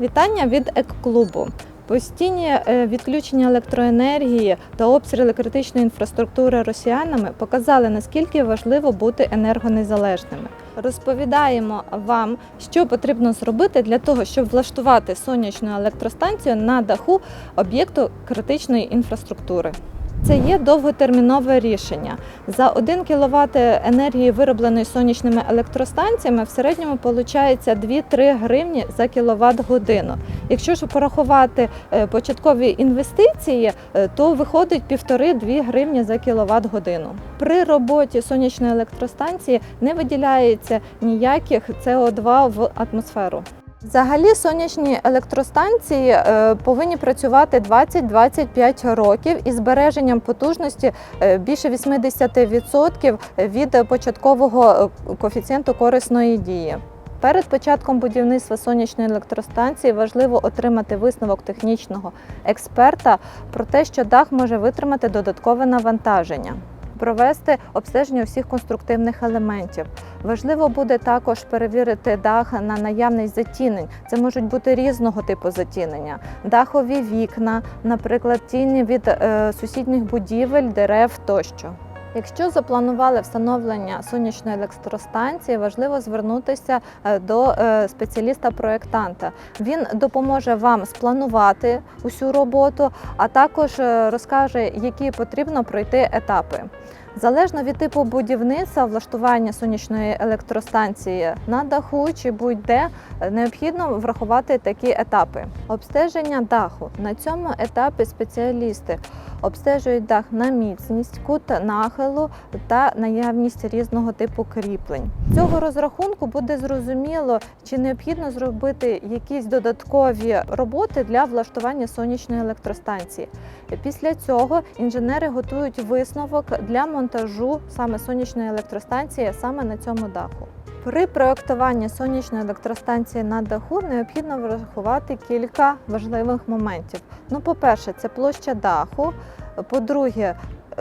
Вітання від екклубу. Постійні е, відключення електроенергії та обстріли критичної інфраструктури росіянами показали, наскільки важливо бути енергонезалежними. Розповідаємо вам, що потрібно зробити для того, щоб влаштувати сонячну електростанцію на даху об'єкту критичної інфраструктури. Це є довготермінове рішення. За 1 кВт енергії, виробленої сонячними електростанціями, в середньому виходить 2-3 гривні за кВт годину. Якщо ж порахувати е, початкові інвестиції, е, то виходить 1,5-2 гривні за кВт годину. При роботі сонячної електростанції не виділяється ніяких СО2 в атмосферу. Взагалі сонячні електростанції е, повинні працювати 20-25 років із збереженням потужності е, більше 80% від початкового е, коефіцієнту корисної дії. Перед початком будівництва сонячної електростанції важливо отримати висновок технічного експерта про те, що дах може витримати додаткове навантаження. Провести обстеження усіх конструктивних елементів. Важливо буде також перевірити дах на наявність затінень. Це можуть бути різного типу затінення, дахові вікна, наприклад, тіні від е, сусідніх будівель, дерев тощо. Якщо запланували встановлення сонячної електростанції, важливо звернутися е, до е, спеціаліста-проєктанта. Він допоможе вам спланувати усю роботу, а також е, розкаже, які потрібно пройти етапи. Залежно від типу будівництва, влаштування сонячної електростанції на даху чи будь-де необхідно врахувати такі етапи. Обстеження даху на цьому етапі спеціалісти обстежують дах на міцність, кут нахилу та наявність різного типу кріплень. Цього розрахунку буде зрозуміло, чи необхідно зробити якісь додаткові роботи для влаштування сонячної електростанції. Після цього інженери готують висновок для монтажу саме сонячної електростанції саме на цьому даху. При проектуванні сонячної електростанції на даху необхідно врахувати кілька важливих моментів. Ну, по-перше, це площа даху. По-друге,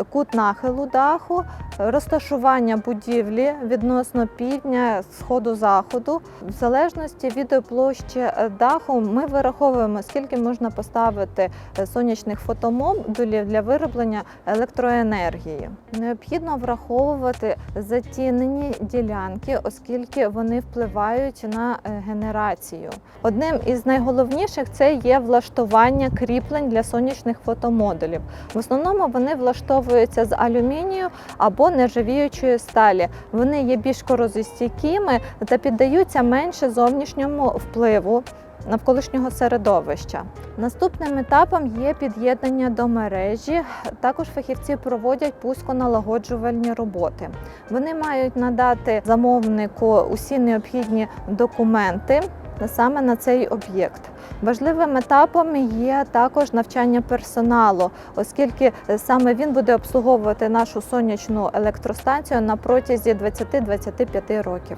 кут нахилу даху, розташування будівлі відносно півдня, сходу заходу. В залежності від площі даху ми вираховуємо, скільки можна поставити сонячних фотомодулів для вироблення електроенергії. Необхідно враховувати затінені ділянки, оскільки вони впливають на е, генерацію. Одним із найголовніших це є влаштування кріплень для сонячних фотомодулів. В основному вони влаштовуються з алюмінію або нержавіючої сталі. Вони є більш корозостійкими та піддаються менше зовнішньому впливу навколишнього середовища. Наступним етапом є під'єднання до мережі. Також фахівці проводять пусконалагоджувальні роботи. Вони мають надати замовнику усі необхідні документи саме на цей об'єкт. Важливим етапом є також навчання персоналу, оскільки саме він буде обслуговувати нашу сонячну електростанцію на протязі 20-25 років.